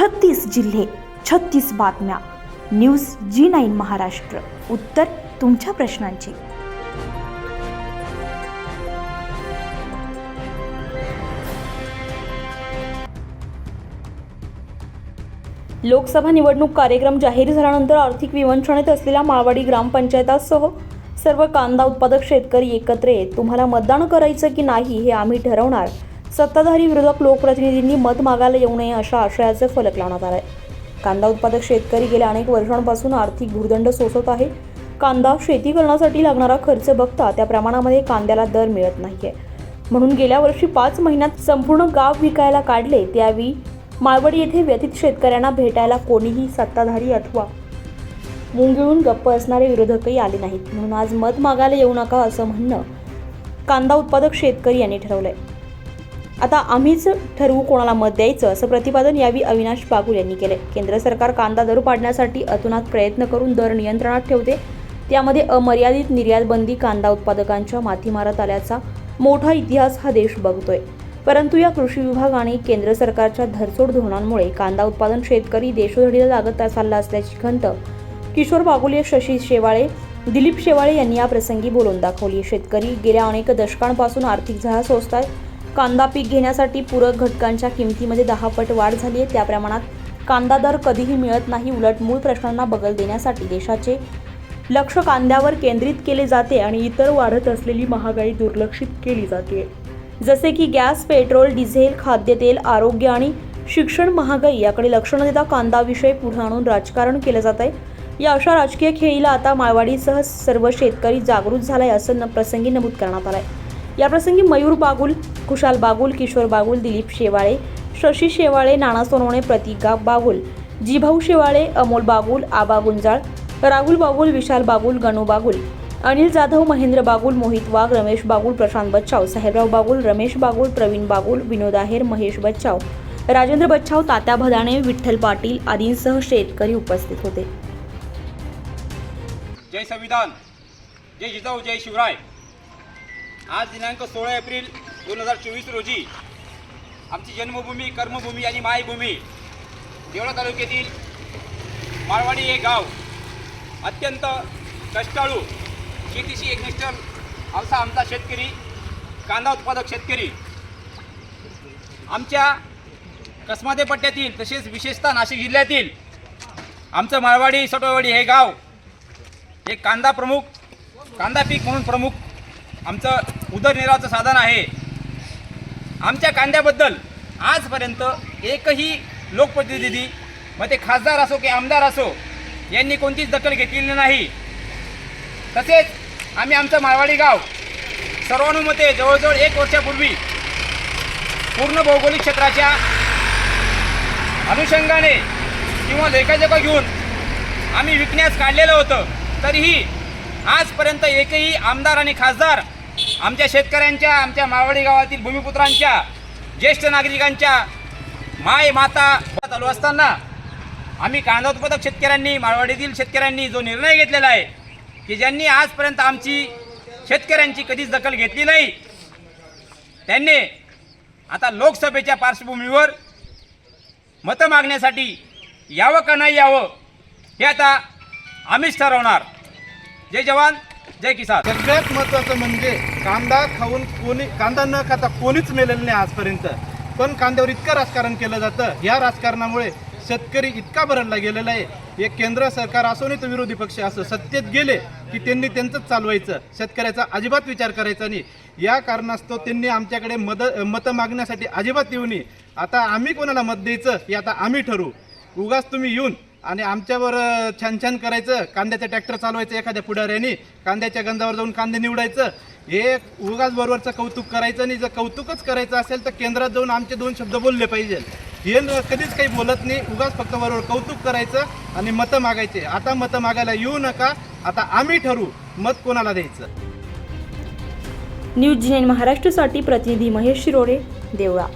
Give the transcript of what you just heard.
छत्तीस जिल्हे छत्तीस बातम्या. News G nine Maharashtra. उत्तर तुमच्या प्रश्नांची. लोकसभा निवडणूक कार्यक्रम जाहीर झाल्यानंतर आर्थिक विवंचनेत असलेल्या माळवाडी ग्रामपंचायतासह सर्व कांदा उत्पादक शेतकरी एकत्र येत तुम्हाला मतदान करायचं की नाही हे आम्ही ठरवणार. सत्ताधारी विरोधक लोकप्रतिनिधींनी मत मागायला येऊ नये अशा आशयाचे फलक लावण्यात आहे कांदा उत्पादक शेतकरी गेल्या अनेक वर्षांपासून आर्थिक भूर्दंड सोसत आहे. कांदा शेती करण्यासाठी लागणारा खर्च बघता त्या प्रमाणामध्ये कांद्याला दर मिळत नाहीये. म्हणून गेल्या वर्षी पाच महिन्यात संपूर्ण गाव विकायला काढले त्यावेळी माळवडी येथे व्यथित शेतकऱ्यांना भेटायला कोणीही सत्ताधारी अथवा मुंगिळून गप्प असणारे विरोधकही आले नाहीत. म्हणून आज मत मागायला येऊ नका असं म्हणणं कांदा उत्पादक शेतकरी यांनी ठरवलंय. आता आम्हीच ठरवू कोणाला मत द्यायचं असं प्रतिपादन यावेळी अविनाश बागुल यांनी केले केंद्र सरकार कांदा दर पाडण्यासाठी अतुनात प्रयत्न करून दर नियंत्रणात ठेवते. त्यामध्ये अमर्यादित निर्यात बंदी कांदा उत्पादकांच्या माथी मारत आल्याचा मोठा इतिहास हा देश बघतोय. परंतु या कृषी विभाग आणि केंद्र सरकारच्या धरसोड धोरणांमुळे कांदा उत्पादन शेतकरी देशोधडीला लागत चालला असल्याची खंत किशोर बागुले शशी शेवाळे दिलीप शेवाळे यांनी या प्रसंगी बोलून दाखवली. शेतकरी गेल्या अनेक दशकांपासून आर्थिक झळा सोसतात कांदा पीक घेण्यासाठी पूरक घटकांच्या किमतीमध्ये दहा पट वाढ झाली आहे. त्या प्रमाणात कांदा दर कधीही मिळत नाही. उलट मूळ प्रश्नांना बगल देण्यासाठी देशाचे लक्ष कांद्यावर केंद्रित केले जाते आणि इतर वाढत असलेली महागाई दुर्लक्षित केली जाते. जसे की गॅस पेट्रोल डिझेल खाद्यतेल आरोग्य आणि शिक्षण महागाई याकडे लक्ष न देता कांदाविषयी पुढे आणून राजकारण केलं जात आहे. या अशा राजकीय खेळीला आता माळवाडीसह सर्व शेतकरी जागृत झालाय असं न प्रसंगी नमूद करण्यात आलं आहे याप्रसंगी मयूर बागुल कुशाल बागुल किशोर बागुल दिलीप शेवाळे शशी शेवाळे नाना सोनवणे प्रतिका बागुल जीभाऊ शेवाळे अमोल बागुल आबा गुंजाळ राहुल बागुल विशाल बागुल गणू बागुल अनिल जाधव महेंद्र बागुल मोहित वाघ रमेश बागुल प्रशांत बच्चाव साहेबराव बागुल रमेश बागुल प्रवीण बागुल विनोद आहेर महेश बच्चाव राजेंद्र बच्चाव तात्या भदाणे विठ्ठल पाटील आदींसह शेतकरी उपस्थित होते. जय संविधान. जय जिजाऊ जय शिवराय. आज दिनांक सोळा एप्रिल दोन हजार चोवीस रोजी आमची जन्मभूमी कर्मभूमी आणि मायभूमी देवळा तालुक्यातील माळवाडी हे गाव अत्यंत कष्टाळू शेतीशी एकनिष्ठ असा आमचा शेतकरी कांदा उत्पादक शेतकरी. आमच्या कसमादे पट्ट्यातील तसेच विशेषतः नाशिक जिल्ह्यातील आमचं माळवाडी सटोवाडी हे गाव हे कांदा प्रमुख कांदा पीक म्हणून प्रमुख आमचं उदरनिर्वाहाचं साधन आहे. आमच्या कांद्याबद्दल आजपर्यंत एकही लोकप्रतिनिधी मग ते खासदार असो की आमदार असो यांनी कोणतीच दखल घेतलेली नाही. तसेच आम्ही आमचं मारवाडी गाव सर्वानुमते जवळजवळ एक वर्षापूर्वी पूर्ण भौगोलिक क्षेत्राच्या अनुषंगाने किंवा लेखाजोखा घेऊन आम्ही विकण्यास काढलेलं होतं. तरीही आजपर्यंत एकही आमदार आणि खासदार आमच्या शेतकऱ्यांच्या आमच्या मावळी गावातील भूमिपुत्रांच्या ज्येष्ठ नागरिकांच्या माय माता चालू असताना आम्ही कांदा उत्पादक शेतकऱ्यांनी माळवाडीतील शेतकऱ्यांनी जो निर्णय घेतलेला आहे की ज्यांनी आजपर्यंत आमची शेतकऱ्यांची कधीच दखल घेतली नाही त्यांनी आता लोकसभेच्या पार्श्वभूमीवर मतं मागण्यासाठी यावं का नाही यावं हे आता आम्हीच ठरवणार. जय जवान जय किसान. सगळ्यात महत्त्वाचं म्हणजे कांदा खाऊन कोणी कांदा न खाता कोणीच मेलेलं नाही आजपर्यंत. पण कांद्यावर इतकं राजकारण केलं जातं. या राजकारणामुळे शेतकरी इतका भरडला गेलेला आहे. हे केंद्र सरकार असो नाही तर विरोधी पक्ष असो सत्तेत गेले की त्यांनी त्यांचंच चालवायचं. शेतकऱ्याचा अजिबात विचार करायचा नाही. या कारणास्तव त्यांनी आमच्याकडे मद मतं मागण्यासाठी अजिबात येऊ नये. आता आम्ही कोणाला मत द्यायचं हे आता आम्ही ठरवू. उगाच तुम्ही येऊन आणि आमच्यावर छान छान करायचं. कांद्याचं ट्रॅक्टर चालवायचं एखाद्या पुढाऱ्याने. कांद्याच्या गंधावर जाऊन कांदे निवडायचं. हे उगाच बरोबरचं कौतुक करायचं आणि जर कौतुकच करायचं असेल तर केंद्रात जाऊन आमचे दोन शब्द बोलले पाहिजे. हे कधीच काही बोलत नाही. उगाच फक्त बरोबर कौतुक करायचं आणि मतं मागायचे. आता मतं मागायला येऊ नका. आता आम्ही ठरवू. मत कोणाला द्यायचं? न्यूज जी महाराष्ट्रासाठी प्रतिनिधी महेश शिरोडे देवळा.